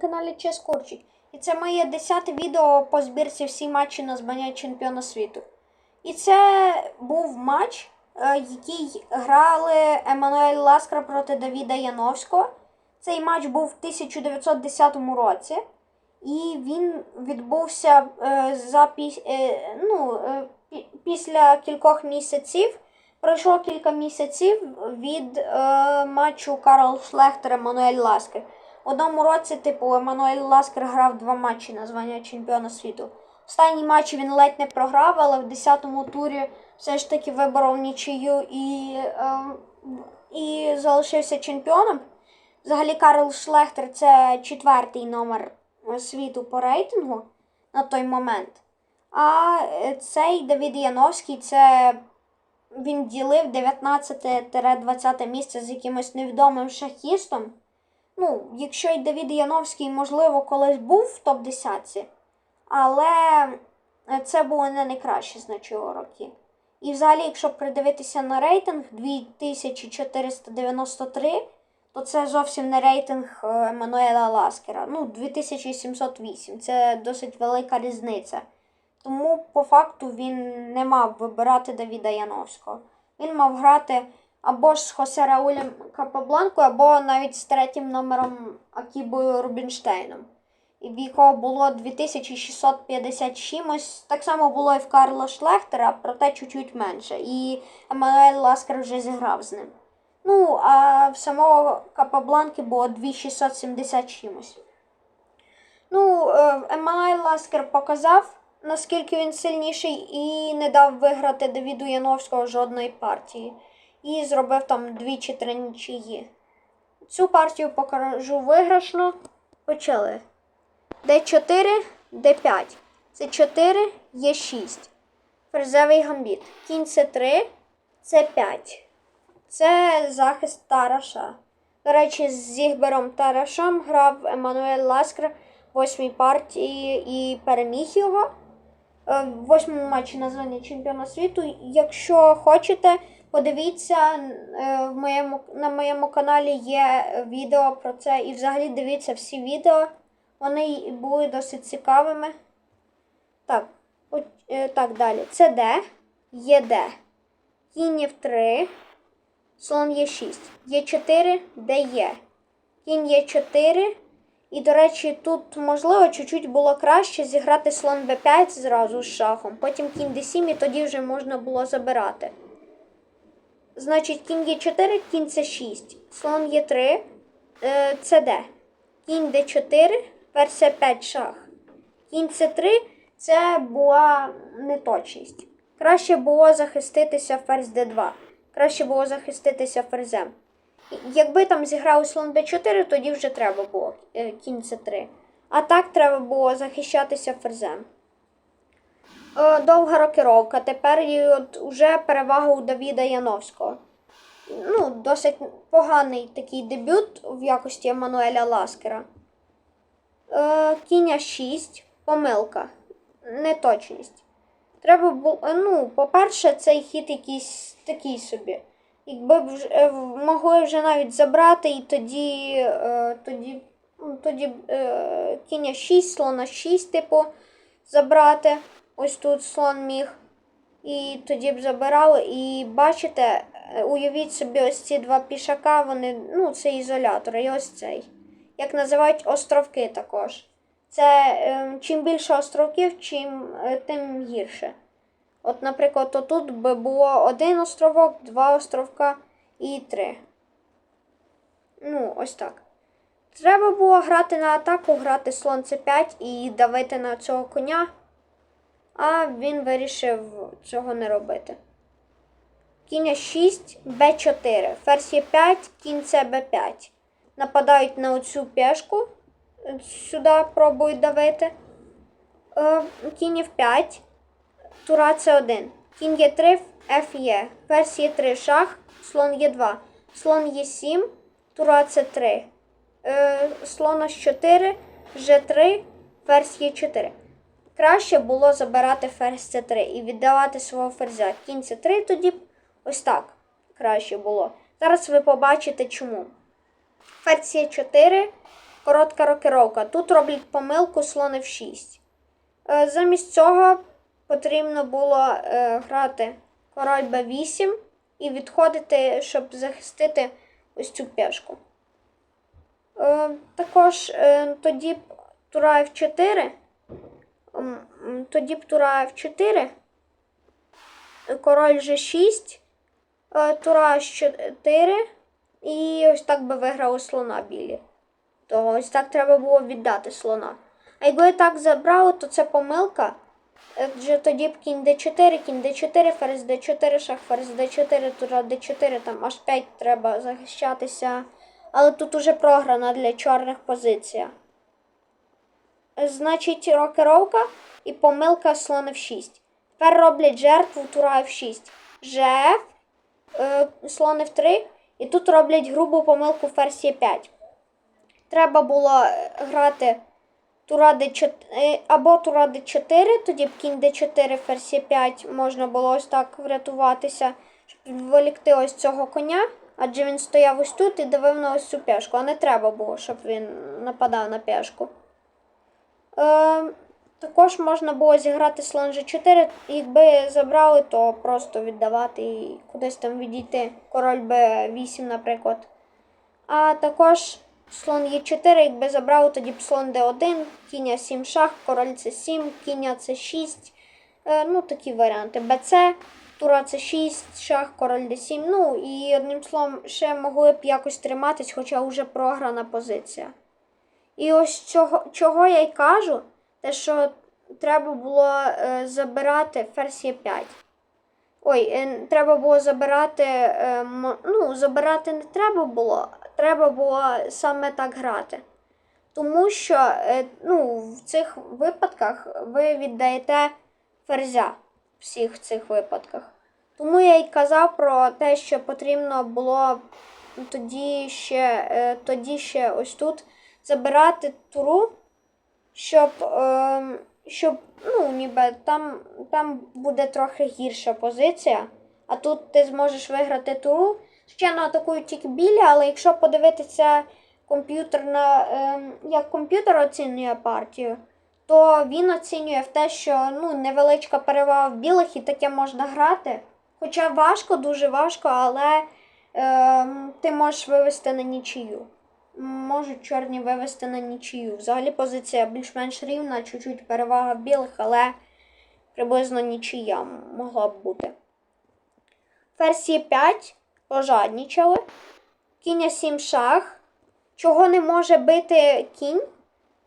каналі Чес Курчик. І це моє десяте відео по збірці всі матчі на звання чемпіона світу. І це був матч, е, який грали Еммануель Ласкра проти Давіда Яновського. Цей матч був в 1910 році. І він відбувся е, за е, ну, після кількох місяців. Пройшло кілька місяців від матчу Карл Шлехтер Еммануель Ласкер. В одному році, типу, Еммануель Ласкер грав два матчі на звання чемпіона світу. Останній матч він ледь не програв, але в 10-му турі все ж таки виборов нічию і, е, і залишився чемпіоном. Взагалі, Карл Шлехтер це четвертий номер світу по рейтингу на той момент. А е, цей Давід Яновський це він ділив 19-20 місце з якимось невідомим шахістом. Ну, якщо й Давід Яновський, можливо, колись був в топ-10, але це були не найкращі значні роки. І взагалі, якщо придивитися на рейтинг 2493, то це зовсім не рейтинг е, Еммануела Ласкера. Ну, 2708. Це досить велика різниця. Тому по факту він не мав вибирати Давіда Яновського. Він мав грати або ж з Хосе Раулем Капабланко, або навіть з третім номером Акібою Рубінштейном. В якого було 2650 чимось. Так само було і в Карла Шлехтера, проте чуть-чуть менше. І Еммануель Ласкер вже зіграв з ним. Ну, а в самого Капабланки було 2670 чимось. Ну, е, Ласкер показав, наскільки він сильніший, і не дав виграти Давіду Яновського жодної партії. І зробив там дві чи три нічиї. Цю партію покажу виграшно. Почали. Д4, Д5. С4, Е6. Ферзевий гамбіт. Кінь С3, С5. Це захист Тараша. До речі, з Зігбером Тарашем грав Еммануель Ласкер в восьмій партії і переміг його е, в восьмому матчі на звання чемпіона світу. Якщо хочете, подивіться е, в моєму, на моєму каналі є відео про це. І взагалі дивіться всі відео. Вони були досить цікавими. Так, е, так далі. Це Д, ЄД. Кінь F3. Слон Е6. Є4, де є. Кінь Є4. І, до речі, тут, можливо, чуть-чуть було краще зіграти слон Б5 зразу з шахом. Потім кінь Д7 і тоді вже можна було забирати. Значить, кінь Е4, кінь С6. Слон Е3, е, це Д. Кінь Д4, версія 5 шах. Кінь С3 це була неточність. Краще було захиститися ферзь Д2. Краще було захиститися ферзем. Якби там зіграв слон Б4, тоді вже треба було е, кінь С3. А так треба було захищатися ферзем. Е, довга рокировка. Тепер і от уже перевага у Давіда Яновського. Ну, досить поганий такий дебют в якості Еммануеля Ласкера. Е, кінь 6, помилка, неточність. Треба було, ну, по-перше, цей хід якийсь такий собі. Якби б е, могли вже навіть забрати, і тоді, е, тоді, ну, тоді е, кінь 6, слона 6, типу, забрати. Ось тут слон міг. І тоді б забирали. І бачите, е, уявіть собі, ось ці два пішака, вони, ну, це ізолятори, і ось цей. Як називають островки також. Це е, чим більше островків, чим е, тим гірше. От, наприклад, отут би було один островок, два островка і три. Ну, ось так. Треба було грати на атаку, грати слон С5 і давити на цього коня. А він вирішив цього не робити. Кінь 6, Б4, ферзь Е5, кінь С Б5. Нападають на оцю пешку. Сюди пробують давити. Е, Кінь F5, тура С1. Кінь Е3, Ф є. Ферзь Е3, шах, слон Е2. Слон Е7, тура С3. Е, Слон H4, Ж3, ферзь Е4. Краще було забирати ферзь С3 і віддавати свого ферзя. Кінь С3 тоді ось так краще було. Зараз ви побачите чому. Ферзь Е4, коротка рокировка. Тут роблять помилку слон F6. Е, замість цього потрібно було е, грати король b8 і відходити, щоб захистити ось цю пешку. Е, також е, тоді тура F4. Тоді б тура F4. Король G6. е, Тура H4. І ось так би виграли слона білі. То ось так треба було віддати слона. А якби я так забрали, то це помилка. Адже тоді б кінь d4, кінь d4, ферзь d4, шах, ферзь d4, тура d4, там аж 5 треба захищатися. Але тут уже програна для чорних позиція. Значить, рокировка і помилка слон f6. Тепер роблять жертву тура f6. Жф, е, слон f3, і тут роблять грубу помилку ферзь e5. Треба було е, грати тура d4, е, або тура d4, тоді б кінь d4, ферзь e5 можна було ось так врятуватися, щоб відволікти ось цього коня, адже він стояв ось тут і дивив на ось цю пешку, а не треба було, щоб він нападав на пешку. Е, також можна було зіграти слон G4, якби забрали, то просто віддавати і кудись там відійти. Король B8, наприклад. А також слон Е4, якби забрали, тоді б слон D1, кінь 7 шах, король С7, кінь С6. Е, ну, такі варіанти. БЦ, тура С6, шах, король D7. Ну і одним словом, ще могли б якось триматись, хоча вже програна позиція. І ось цього, чого я й кажу, те, що треба було е, забирати ферзь Е5. Ой, е, треба було забирати. Е, ну, забирати не треба було, треба було саме так грати. Тому що е, ну, в цих випадках ви віддаєте ферзя в всіх цих випадках. Тому я й казав про те, що потрібно було тоді ще, е, тоді ще ось тут забирати туру, щоб, е, щоб ну, ніби там, там буде трохи гірша позиція, а тут ти зможеш виграти туру. Ще атакують тільки білі, але якщо подивитися комп'ютер на, е, як комп'ютер оцінює партію, то він оцінює в те, що ну, невеличка перевага в білих і таке можна грати. Хоча важко, дуже важко, але е, ти можеш вивести на нічию. Можуть чорні вивести на нічию. Взагалі позиція більш-менш рівна, чуть-чуть перевага білих, але приблизно нічия могла б бути. Ферзь 5 пожаднічали. Кінь 7 шах. Чого не може бити кінь?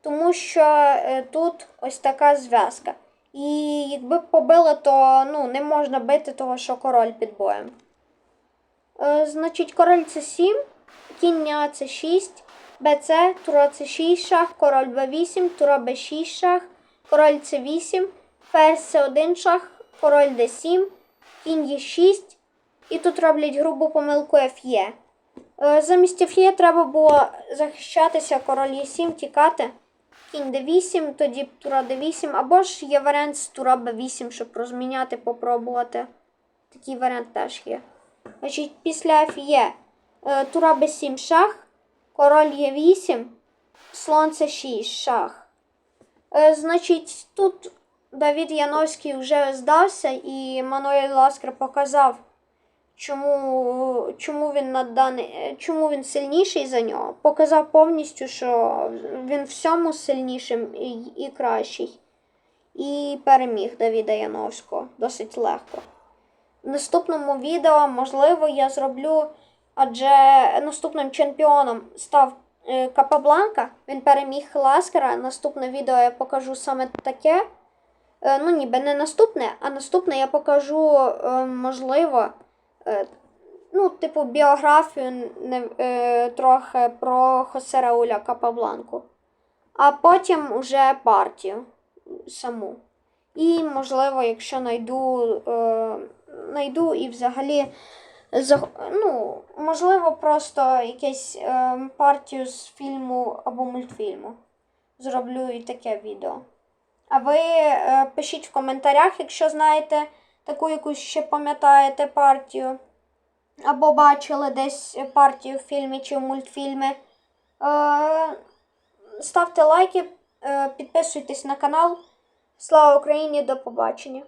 Тому що е, тут ось така зв'язка. І якби побили, то ну, не можна бити того, що король під боєм. Е, значить, король це 7, кінь це 6, БЦ, тура це 6 шах, король Б8, тура Б6 шах, король це 8, ферзь це 1 шах, король Д7, кінь є 6. І тут роблять грубу помилку Ф'є. Е, Замість Ф'є треба було захищатися, король Е7, тікати. Кінь d8, тоді тура d8, або ж є варіант з тура b8, щоб розміняти, попробувати. Такий варіант теж є. Значить, після F є е, тура b7 шах, король Е8, слон c6 шах. Е, значить, тут Давід Яновський вже здався, і Мануель Ласкер показав, чому, чому, він на е, чому він сильніший за нього. Показав повністю, що він всьому сильнішим і, і кращий. І переміг Давіда Яновського досить легко. В наступному відео, можливо, я зроблю, адже наступним чемпіоном став е, Капабланка. Він переміг Ласкера. Наступне відео я покажу саме таке. Е, ну, ніби не наступне, а наступне я покажу, е, можливо, ну, типу, біографію трохи про Хосе Рауля Капабланку. А потім уже партію саму. І, можливо, якщо знайду, е, знайду і взагалі, ну, можливо, просто якусь е, партію з фільму або мультфільму. Зроблю і таке відео. А ви е, пишіть в коментарях, якщо знаєте таку якусь ще пам'ятаєте партію. Або бачили десь партію в фільмі чи в мультфільмі. Е, ставте лайки, е, підписуйтесь на канал. Слава Україні, до побачення!